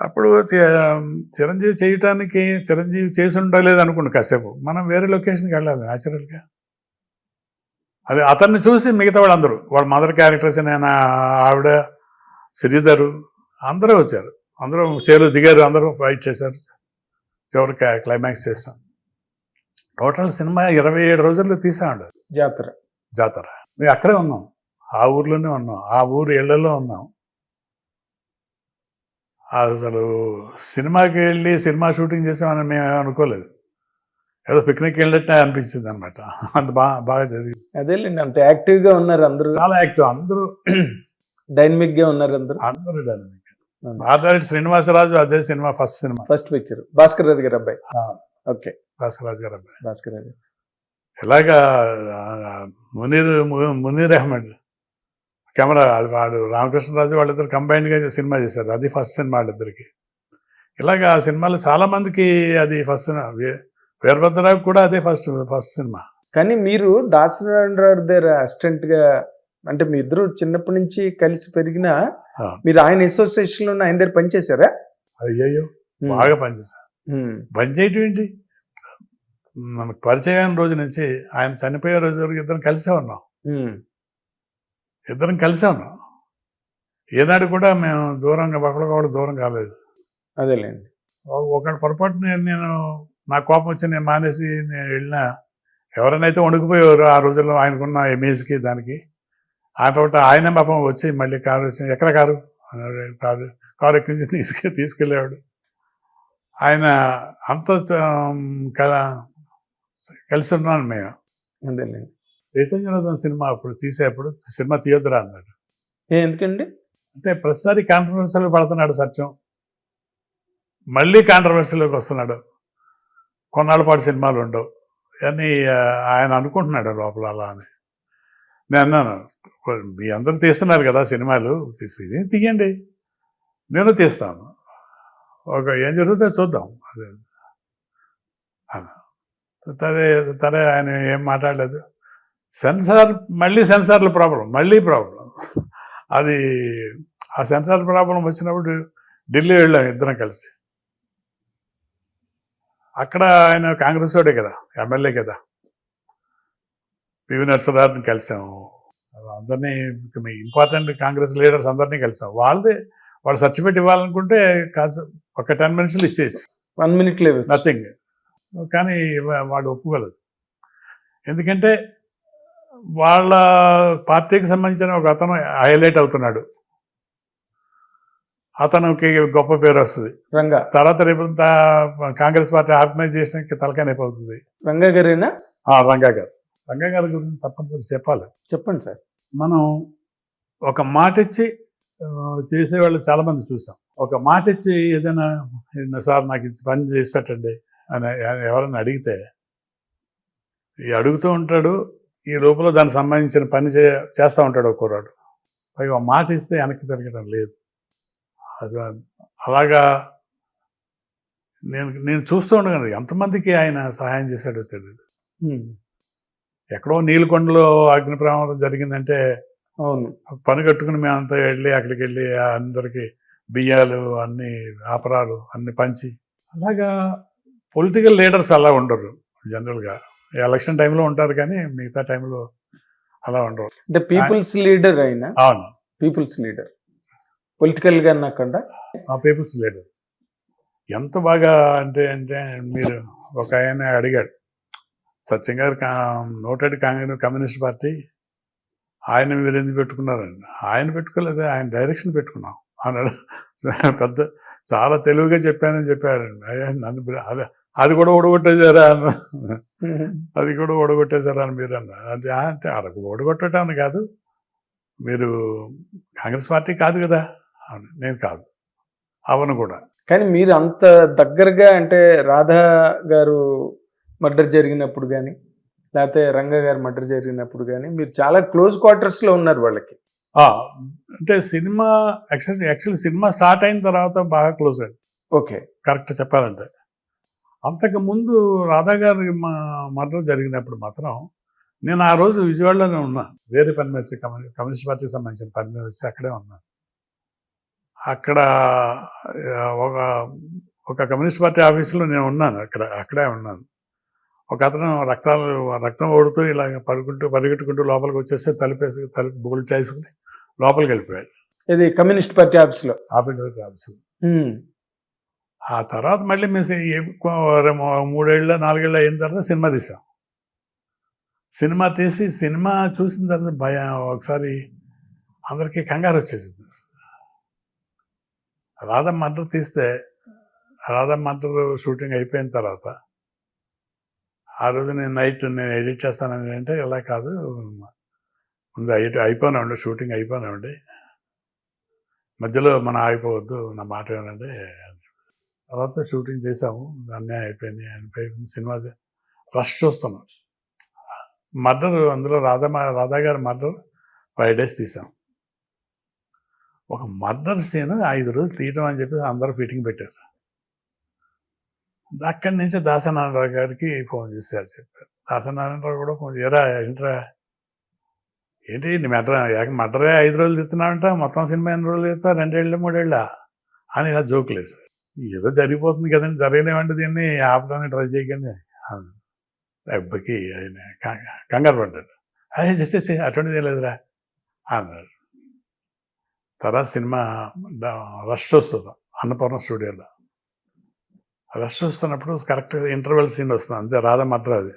అప్పుడు చిరంజీవి చేయటానికి చిరంజీవి చేసి ఉండలేదు అనుకోండి కాసేపు. మనం వేరే లొకేషన్కి వెళ్ళాలి న్యాచురల్గా. అది అతన్ని చూసి మిగతా వాళ్ళందరూ వాళ్ళ మదర్ క్యారెక్టర్స్ ఆయన ఆవిడ శ్రీధరు అందరూ వచ్చారు. అందరూ చేరు దిగారు అందరూ ఫైట్ చేశారు. చివరికి క్లైమాక్స్ చేస్తాం టోటల్ సినిమా ఇరవై ఏడు రోజుల్లో తీసామండి జాతర. జాతర. మేము అక్కడే ఉన్నాం. ఆ ఊర్లోనే ఉన్నాం. ఆ ఊరు ఇళ్ళలో ఉన్నాం. అసలు సినిమాకి వెళ్ళి సినిమా షూటింగ్ చేసామని మేము అనుకోలేదు. ఏదో పిక్నిక్ వెళ్ళినట్టే అనిపించింది అనమాట అంత బాగా బాగా జరిగింది. అదేలేండి అంత యాక్టివ్గా ఉన్నారు అందరూ. చాలా యాక్టివ్ అందరూ. డైనమిక్గా ఉన్నారు అందరూ. అందరూ డైనమిక్ ఆర్డర్ శ్రీనివాసరాజు అదే cinema first cinema. First picture Bhaskar Raju garu అబ్బాయి. ఓకే. భాస్కరాజు గారు అబ్బాయి. భాస్కర్ రాజు. ఇలాగా ఆ, మునీర్ మునీర్ అహ్మద్ కెమెరా అది వాడు రామకృష్ణరాజు వాళ్ళిద్దరు కంబైన్డ్గా సినిమా చేశారు. అది ఫస్ట్ సినిమా వాళ్ళిద్దరికి. ఇలాగా ఆ సినిమాలో చాలా మందికి అది ఫస్ట్ సినిమా. వీరభద్రరావు కూడా అదే ఫస్ట్ ఫస్ట్ సినిమా. కానీ మీరు దాసనారాయణరావు దగ్గర అసిస్టెంట్గా అంటే మీ ఇద్దరు చిన్నప్పటి నుంచి కలిసి పెరిగినా. మీరు ఆయన అసోసియేషన్లో ఆయన దగ్గర పనిచేశారా? అయ్యయ్యో! బాగా పనిచేశారు. ఉమ్. పని చేయటం ఏంటి? మనకు పరిచయం రోజు నుంచి ఆయన చనిపోయే రోజు వరకు ఇద్దరం కలిసే ఉన్నాం. ఇద్దరం కలిసే ఉన్నాం ఏనాడు కూడా మేము దూరంగా ఒకరికొకరు దూరం కాలేదు. అదేలేండి. ఒకటి పొరపాటు నేను నేను నా కోపం వచ్చి నేను మానేసి నేను వెళ్ళినా ఎవరైనా అయితే వణుకుపోయేవారు ఆ రోజుల్లో ఆయనకున్న ఇమేజ్కి దానికి. ఆ తర్వాత ఆయనే పాపం వచ్చి మళ్ళీ కారు వచ్చి ఎక్కడ కారు? అన్నాడు. కారు ఎక్కించి తీసుకె తీసుకెళ్ళేవాడు. ఆయన అంత కలిసి ఉన్నాను మేము. అదేలేండి. చైతన్యరథం సినిమా అప్పుడు తీసేప్పుడు సినిమా తీయొద్దురా అన్నాడు. ఎందుకండి? అంటే ప్రతిసారి కాంట్రవర్సీలో పడుతున్నాడు సత్యం. మళ్ళీ కాంట్రవర్సీలోకి వస్తున్నాడు. కొన్నాళ్ళ పాటు సినిమాలు ఉండవు. అని ఆయన అనుకుంటున్నాడు లోపల అలా అని. నేను అన్నాను మీ అందరూ తీస్తున్నారు కదా సినిమాలు తీసి ఇది తీయండి. నేను తీస్తాను. ఒక ఏం జరుగుతుందో చూద్దాం. అదే. సరే సరే ఆయన ఏం మాట్లాడలేదు. సెన్సార్ మళ్ళీ సెన్సార్ల ప్రాబ్లం మళ్ళీ ప్రాబ్లం. అది ఆ సెన్సార్ ప్రాబ్లం వచ్చినప్పుడు ఢిల్లీ వెళ్ళాం ఇద్దరం కలిసి. అక్కడ ఆయన కాంగ్రెస్ వాడే కదా ఎమ్మెల్యే కదా. పివి నరసరావుని కలిసాము అందరినీ ఇంపార్టెంట్ కాంగ్రెస్ లీడర్స్ అందరినీ కలిసాం. వాళ్ళదే వాళ్ళు సర్టిఫికేట్ ఇవ్వాలనుకుంటే కాదు ఒక టెన్ మినిట్స్లో ఇచ్చేయచ్చు వన్ మినిట్ లేవు నథింగ్. కానీ వా- వాడు ఒప్పుకోలేదు. ఎందుకంటే వాళ్ళ పార్టీకి సంబంధించిన ఒక అతను హైలైట్ అవుతున్నాడు. అతనికి గొప్ప పేరు వస్తుంది. రంగా. తర్వాత రేపు కాంగ్రెస్ పార్టీ ఆర్గనైజేషన్కి తలకాయనైపోతుంది రంగా గారేనా? రంగా గారు. రంగా గారి గురించి తప్పనిసరి చెప్పాలి. చెప్పండి సార్. మనం ఒక మాట ఇచ్చి చేసేవాళ్ళు చాలా మంది చూసాం. ఒక మాట ఇచ్చి ఏదైనా "ఏదైనా సార్ నాకు ఇది పని చేసి పెట్టండి అని ఎవరైనా అడిగితే ఈ అడుగుతూ ఉంటాడు ఈ లోపల దానికి సంబంధించిన పని చే చేస్తూ ఉంటాడు ఒక కుర్రాడు. పైగా మాట ఇస్తే వెనక్కి తిరగడం లేదు. అది అలాగా నేను నేను చూస్తూ ఉండగాను ఎంతమందికి ఆయన సహాయం చేశాడో తెలియదు. ఎక్కడో నీలకొండలో అగ్ని ప్రమాదం జరిగిందంటే అవును. పని కట్టుకుని మేమంతా వెళ్ళి అక్కడికి వెళ్ళి అందరికి బియ్యాలు అన్ని ఆపరాలు అన్ని పంచి అలాగా పొలిటికల్ లీడర్స్ అలా ఉండరు జనరల్గా. ఎలక్షన్ టైంలో ఉంటారు కానీ మిగతా టైంలో అలా ఉండరు. అంటే పీపుల్స్ లీడర్ అయినా అవును. Peoples leader. పొలిటికల్గా కాకుండా ఆ పీపుల్స్ లీడర్. ఎంత బాగా అంటే అంటే మీరు ఒక ఆయన అడిగాడు సత్యం గారు నోటెడ్ కాంగ్రెస్ కమ్యూనిస్ట్ పార్టీ ఆయన మీరు ఎందుకు పెట్టుకున్నారండి? ఆయన పెట్టుకోలేదు ఆయన డైరెక్షన్ పెట్టుకున్నాం అన్నాడు. పెద్ద చాలా తెలివిగా చెప్పానని చెప్పాడండి. అయ్యా నన్ను అది అది కూడా ఓడగొట్టేశారా అన్న? అది కూడా ఓడగొట్టేశారా అని మీరు అన్నారు. అంటే "ఆ, అంటే అక్కడ ఓడగొట్టడం కాదు. మీరు కాంగ్రెస్ పార్టీ కాదు కదా. అవును నేను కాదు. అవను కూడా. కానీ మీరు అంత దగ్గరగా అంటే రాధా గారు మర్డర్ జరిగినప్పుడు కానీ లేకపోతే రంగ గారు మర్డర్ జరిగినప్పుడు కానీ మీరు చాలా క్లోజ్ క్వార్టర్స్లో ఉన్నారు వాళ్ళకి. అంటే cinema actually actually cinema start అయిన తర్వాత బాగా క్లోజ్ అయ్యింది ఓకే. కరెక్ట్ చెప్పాలంటే. అంతకు ముందు రాధా గారి మర్డర్ జరిగినప్పుడు మాత్రం నేను ఆ రోజు విజయవాడలోనే ఉన్నా. వేరే పని మీద వచ్చి కమ్యూని కమ్యూనిస్ట్ పార్టీకి సంబంధించిన పని మీద వచ్చి అక్కడే ఉన్నా. అక్కడ ఒక ఒక కమ్యూనిస్ట్ పార్టీ ఆఫీసులో నేను ఉన్నాను. అక్కడ అక్కడే ఉన్నాను. ఒక అతను రక్తాలు రక్తం ఓడుతూ ఇలాగ పరుగుకుంటూ పరిగెట్టుకుంటూ లోపలికి వచ్చేస్తే తలుపేసి తలుపు బోల్ట్ వేసుకుని లోపలికి వెళ్ళిపోయాడు. ఇది కమ్యూనిస్ట్ పార్టీ ఆఫీస్లో ఆఫీస్. ఆఫీసు ఆ తర్వాత మళ్ళీ మేము మూడేళ్ళ నాలుగేళ్ళ అయిన తర్వాత సినిమా తీసాం. సినిమా తీసి సినిమా చూసిన తర్వాత భయం ఒకసారి అందరికీ కంగారు వచ్చేసింది. రాధా మర్డర్ తీస్తే రాధా మర్డర్ షూటింగ్ అయిపోయిన తర్వాత ఆ రోజు నేను నైట్ నేను ఎడిట్ చేస్తానని అంటే ఇలా కాదు ముందు అయి అయిపోయినండి షూటింగ్ అయిపోయినండి మధ్యలో మనం ఆగిపోవద్దు నా మాట ఏమనండి తర్వాత షూటింగ్ చేసాము అన్యాయం అయిపోయింది. అయిపోయింది సినిమా రష్ చూస్తున్నాం. మర్డర్ అందులో రాధా రాధా గారి మర్డర్ ఫైవ్ డేస్ తీసాం. ఒక మర్డర్ సీన్ ఐదు రోజులు తీయటం అని చెప్పి అందరూ ఫిట్టింగ్ పెట్టారు. అక్కడి నుంచి దాసనారాయణరావు గారికి ఫోన్ చేశారు చెప్పారు. దాసనారాయణరావు కూడా ఫోన్ ఎరా ఏంట్రా? ఏంటి మర్డర్? మర్డరే ఐదు రోజులు తీస్తున్నావంట. మొత్తం సినిమా ఎన్ని రోజులు తీస్తా రెండేళ్ళు మూడేళ్ళ? అని ఇలా జోకులు వేశారు ఏదో జరిగిపోతుంది కదండి. జరగలేమంటే దీన్ని ఆపడానికి ట్రై చేయకండి. అన్నాడు. ఆయన కంగారు పడ్డాడు. అదే చేసేసి అటువంటిది లేదురా అన్నాడు. తర్వాత సినిమా రష్ వస్తుంది అన్నపూర్ణ స్టూడియోలో. రష్ వస్తున్నప్పుడు కరెక్ట్ ఇంటర్వెల్ సీన్ వస్తుంది. అంతే రాధా మర్డర్ అది.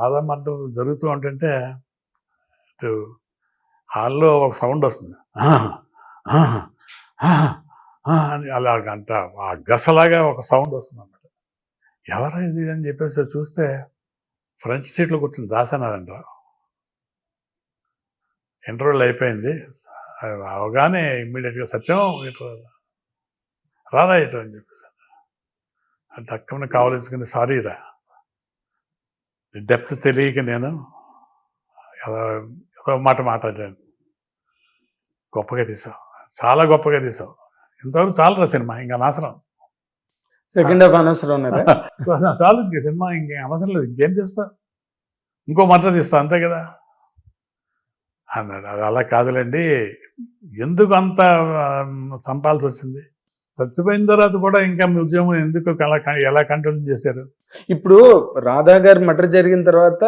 రాధా మర్డర్ జరుగుతూ ఉంటుంటే ఇటు హాల్లో ఒక సౌండ్ వస్తుంది. అని అలా గంట ఆ గసలాగా ఒక సౌండ్ వస్తుంది అన్నమాట ఎవరా ఇది అని చెప్పేసి చూస్తే ఫ్రంట్ సీట్లో కూర్చుని దాసనారాయణరావు. ఇంటర్వ్యూలు అయిపోయింది. అవగానే ఇమ్మీడియట్గా సత్యం ఇటు రారా ఇటు అని చెప్పేసి అది తక్కువ కావలించుకుని సారీ రా. డెప్త్ తెలియక నేను ఏదో ఏదో మాట మాట్లాడాను. గొప్పగా తీసావు. చాలా గొప్పగా తీసావు. ఇంతవరకు చాలరా సినిమా ఇంకా అనవసరం. సెకండ్ హాఫ్ అనవసరం చాలు ఇంక సినిమా ఇంకేం అవసరం లేదు ఇంకేం తీస్తా? ఇంకో మంట తీస్తా అంతే కదా? అన్నాడు అది అలా కాదులేండి ఎందుకు అంత చంపాల్సి వచ్చింది? చచ్చిపోయిన తర్వాత కూడా ఇంకా మీ ఉద్యమం ఎందుకు అలా ఎలా కంట్రోల్ చేశారు? ఇప్పుడు రాధా గారి మర్డర్ జరిగిన తర్వాత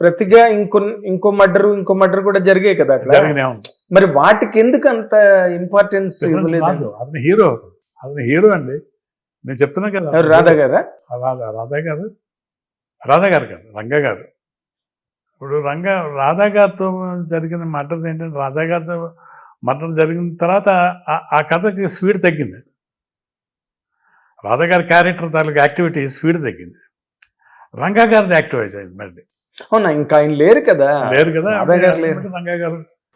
ప్రతిగా ఇంకో ఇంకో మర్డర్ ఇంకో మర్డర్ కూడా జరిగాయి కదా అట్లా? జరిగిన మరి వాటికి ఎందుకు అంత ఇంపార్టెన్స్ ఇవ్వలేదు అతను హీరో అతను. హీరో అండి. నేను చెప్తున్నా కదా. రాధా గారా? రాధా రాధా గారు? రాధా గారు కాదు రంగా గారు. ఇప్పుడు రంగా రాధా గారితో జరిగిన మర్డర్స్ ఏంటంటే రాధా గారితో మర్డర్ జరిగిన తర్వాత ఆ- కథకి స్పీడ్ తగ్గింది. రాధా గారి క్యారెక్టర్ తాలూకు యాక్టివిటీ స్పీడ్ తగ్గింది. రంగా గారిది యాక్టివైజ్ అయింది మళ్ళీ. అవునా? ఇంకా ఆయన లేరు కదా. లేరు కదా. రాధా గారు లేరు. Ranga garu